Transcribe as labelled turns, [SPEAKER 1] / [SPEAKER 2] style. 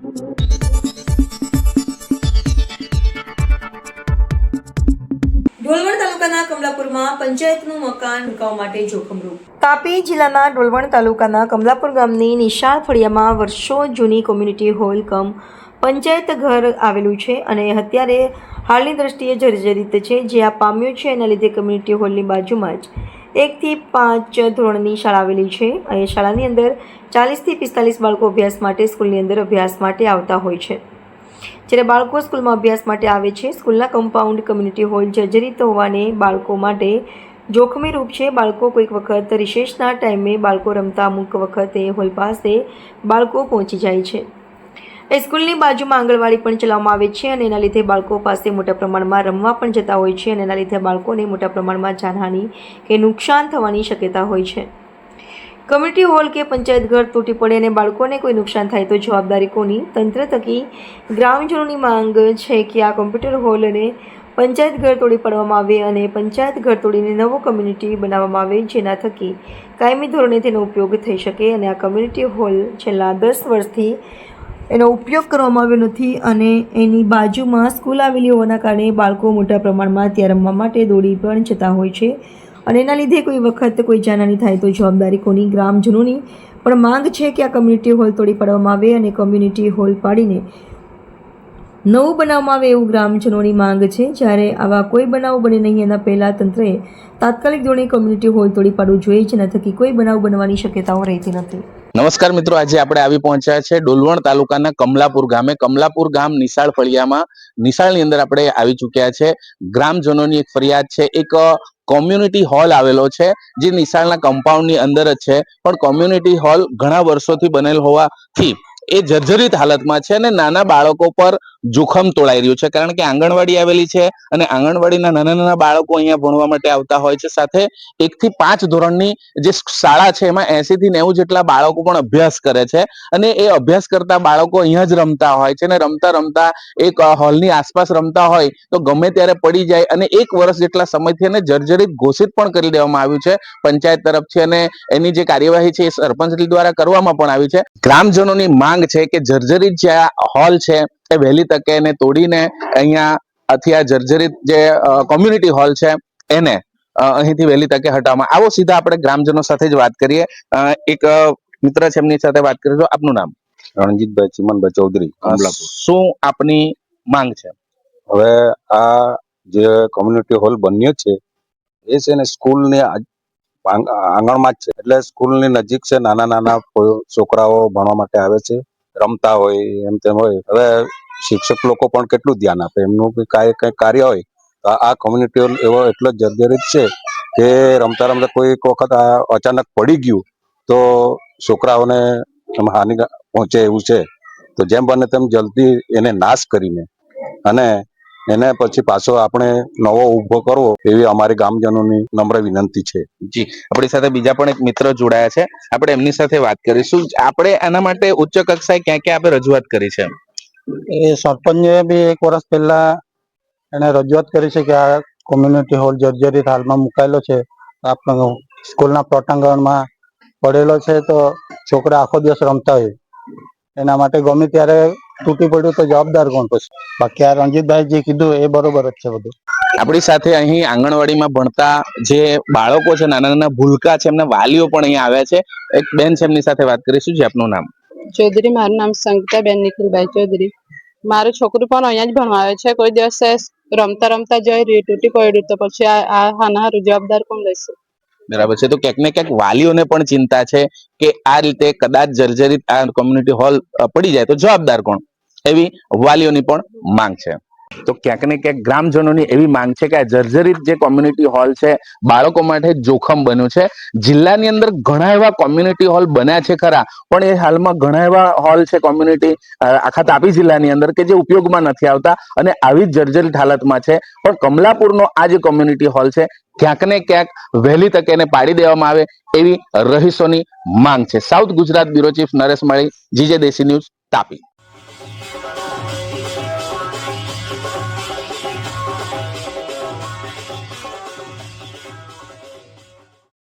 [SPEAKER 1] ડોલવણ તાલુકાના કમલાપુરમાં પંચાયતનું મકાન મુકાવા માટે જોખમરૂપ. તાપી જિલ્લાના ડોલવણ તાલુકાના કમલાપુર ગામની નિશાળ ફળિયામાં વર્ષો જૂની કોમ્યુનિટી હોલ કમ પંચાયત ઘર આવેલું છે અને અત્યારે હાલની દ્રષ્ટિએ જર્જરિત છે. જે આ પામ્યું છે એના લીધે કમ્યુનિટી હોલની બાજુમાં જ એકથી પાંચ ધોરણની શાળા આવેલી છે. અહીં શાળાની અંદર ચાલીસથી પિસ્તાલીસ બાળકો અભ્યાસ માટે સ્કૂલની અંદર અભ્યાસ માટે આવતા હોય છે. જ્યારે બાળકો સ્કૂલમાં અભ્યાસ માટે આવે છે, સ્કૂલના કમ્પાઉન્ડ કમ્યુનિટી હોલ જર્જરિત હોવાને બાળકો માટે જોખમી રૂપ છે. બાળકો કોઈક વખત રિશેષના ટાઈમે બાળકો રમતા અમુક વખતે હોલ પાસે બાળકો પહોંચી જાય છે. એ સ્કૂલની બાજુમાં આંગણવાડી પણ ચલાવવામાં આવે છે અને એના લીધે બાળકો પાસે મોટા પ્રમાણમાં રમવા પણ જતા હોય છે અને એના લીધે બાળકોને મોટા પ્રમાણમાં જાનહાની કે નુકસાન થવાની શક્યતા હોય છે. કમ્યુનિટી હોલ કે પંચાયત ઘર તૂટી પડે અને બાળકોને કોઈ નુકસાન થાય તો જવાબદારી કોની? તંત્ર થકી ગ્રામજનોની માંગ છે કે આ કોમ્પ્યુટર હોલ અને પંચાયત ઘર તોડી પાડવામાં આવે અને પંચાયત ઘર તોડીને નવો કમ્યુનિટી બનાવવામાં આવે જેના થકી કાયમી ધોરણે તેનો ઉપયોગ થઈ શકે અને આ કમ્યુનિટી હોલ છેલ્લા દસ વર્ષથી એનો ઉપયોગ કરવામાં આવ્યો નથી અને એની બાજુમાં સ્કૂલ આવેલી હોવાના કારણે બાળકો મોટા પ્રમાણમાં ત્યાં રમવા માટે દોડી પણ જતા હોય છે. અને એના લીધે કોઈ વખત કોઈ જાનહાની થાય તો જવાબદારી કોની ગ્રામજનોની પણ માંગ છે કે આ કમ્યુનિટી હોલ તોડી પાડવામાં આવે અને કમ્યુનિટી હોલ પાડીને નવું બનાવવામાં આવે એવું ગ્રામજનોની માંગ છે. જ્યારે આવા કોઈ બનાવ બને નહીં, એના પહેલાં તંત્રએ તાત્કાલિક ધોરણે કમ્યુનિટી હોલ તોડી પાડવું જોઈએ, જેના થકી કોઈ બનાવ બનવાની શક્યતાઓ રહેતી નથી.
[SPEAKER 2] નમસ્કાર મિત્રો, આજે આપણે આવી પહોંચ્યા છે ડોલવણ તાલુકાના કમલાપુર ગામે. કમલાપુર ગામ નિશાળ ફળિયામાં, નિશાળની અંદર આપણે આવી ચૂક્યા છે. ગ્રામજનોની એક ફરિયાદ છે, એક કોમ્યુનિટી હોલ આવેલો છે, જે નિશાળના કમ્પાઉન્ડની અંદર જ છે. પણ કોમ્યુનિટી હોલ ઘણા વર્ષોથી બનેલ હોવાથી એ જર્જરિત હાલતમાં છે અને નાના બાળકો પર જોખમ તોળાઈ રહ્યું છે. કારણ કે આંગણવાડી આવેલી છે અને આંગણવાડીના નાના નાના બાળકો અહીંયા ભણવા માટે આવતા હોય છે. સાથે એક થી પાંચ ધોરણની જે શાળા છે એમાં એસી થી નેવું જેટલા બાળકો પણ અભ્યાસ કરે છે. અને એ અભ્યાસ કરતા બાળકો અહીંયા જ રમતા હોય છે. અને રમતા રમતા એક હોલની આસપાસ રમતા હોય તો ગમે ત્યારે પડી જાય અને એક વર્ષ જેટલા સમયથી એને જર્જરિત ઘોષિત પણ કરી દેવામાં આવ્યું છે પંચાયત તરફથી. અને એની જે કાર્યવાહી છે એ સરપંચ દ્વારા કરવામાં પણ આવી છે. ગ્રામજનોની માંગ છે કે જર્જરિત જે હોલ છે એ વહેલી તકે એને તોડીને અહીંયા આથી આ જર્જરિત જે કોમ્યુનિટી હોલ છે એને અહીંથી વહેલી તકે હટાવવામાં આવો. સીધા આપણે ગ્રામજનો સાથે જ વાત કરીએ. એક મિત્ર છે એમની સાથે વાત કરીશું આપનું નામ?
[SPEAKER 3] રણજીતભાઈ ચિમનભાઈ ચૌધરી
[SPEAKER 2] શું આપની માંગ છે?
[SPEAKER 3] હવે આ જે કોમ્યુનિટી હોલ બન્યો છે એ છે ને સ્કૂલની આંગણમાં જ છે. એટલે સ્કૂલની નજીક છે નાના નાના છોકરાઓ ભણવા માટે આવે છે. રમતા હોય, એમ તેમ હોય. હવે શિક્ષક લોકો પણ કેટલું ધ્યાન આપે? એમનું કાંઈ કંઈ કાર્ય હોય, તો આ કોમ્યુનિટી એવો એટલો જર્જરિત છે કે રમતા રમતા કોઈ એક વખત આ અચાનક પડી ગયું, તો છોકરાઓને હાનિ પહોંચે એવું છે. તો જેમ બને તેમ જલ્દી એને નાશ કરીને. અને એને પછી પાછો આપણે નવો ઊભો કરવો એવી અમારી ગામજનોની નમ્ર વિનંતી છે.
[SPEAKER 2] જી આપણી સાથે બીજા પણ એક મિત્ર જોડાયા છે. આપણે એમની સાથે વાત કરીશું. આપણે આના માટે ઉચ્ચ કક્ષાએ ક્યાં ક્યાં આપણે રજૂઆત કરી છે?
[SPEAKER 4] એ સરપંચે બી એક વર્ષ પહેલા એને રજૂઆત કરી છે કે આ કોમ્યુનિટી હોલ જર્જરિત હાલમાં મુકાયેલો છે. આપણો સ્કૂલના પ્રોટાંગણમાં પડેલો છે તો છોકરા આખો દિવસ રમતા હોય. એના માટે ગમે ત્યારે તૂટી પડ્યું તો જવાબદાર કોણ પછી? બાકી આ રણજીતભાઈ જે કીધું એ બરોબર જ છે બધું.
[SPEAKER 2] આપણી સાથે અહીં આંગણવાડીમાં ભણતા જે બાળકો છે નાના નાના ભૂલકા છે એમના વાલીઓ પણ અહીંયા આવ્યા છે. એક બેન છે એમની સાથે વાત કરીશું જે આપનું નામ.
[SPEAKER 5] ચૌધરી મારું નામ સંગીતાબેન નિખિલભાઈ ચૌધરી. મારું છોકરું પણ અહીંયા જ ભણવા આવે છે. કોઈ દિવસે રમતા રમતા જઈ રહ્યું તૂટી પડ્યું તો પછી આ હાના હારું જવાબદાર કોણ લેશે?
[SPEAKER 2] બરાબર છે. તો ક્યાંક ને ક્યાંક વાલીઓને પણ ચિંતા છે કે આ રીતે કદાચ જર્જરિત આ કોમ્યુનિટી હોલ પડી જાય તો જવાબદાર કોણ? એવી વાલીઓની પણ માંગ છે. તો ક્યાંક ને ક્યાંક ગ્રામજનોની એવી માંગ છે કે આ જર્જરિત જે કોમ્યુનિટી હોલ છે, બાળકો માટે જોખમ બન્યું છે. જિલ્લાની અંદર ઘણા એવા કોમ્યુનિટી હોલ બન્યા છે ખરા, પણ એ હાલમાં ઘણા એવા હોલ છે કોમ્યુનિટી આખા તાપી જિલ્લાની અંદર કે જે ઉપયોગમાં નથી આવતા અને આવી જર્જરિત હાલતમાં છે. પણ કમલાપુરનો આ જે કોમ્યુનિટી હોલ છે, ક્યાંક ને ક્યાંક વહેલી તકે એને પાડી દેવામાં આવે એવી રહીશોની માંગ છે. South Gujarat bureau chief Naresh Mali, GJ Desi news Tapi.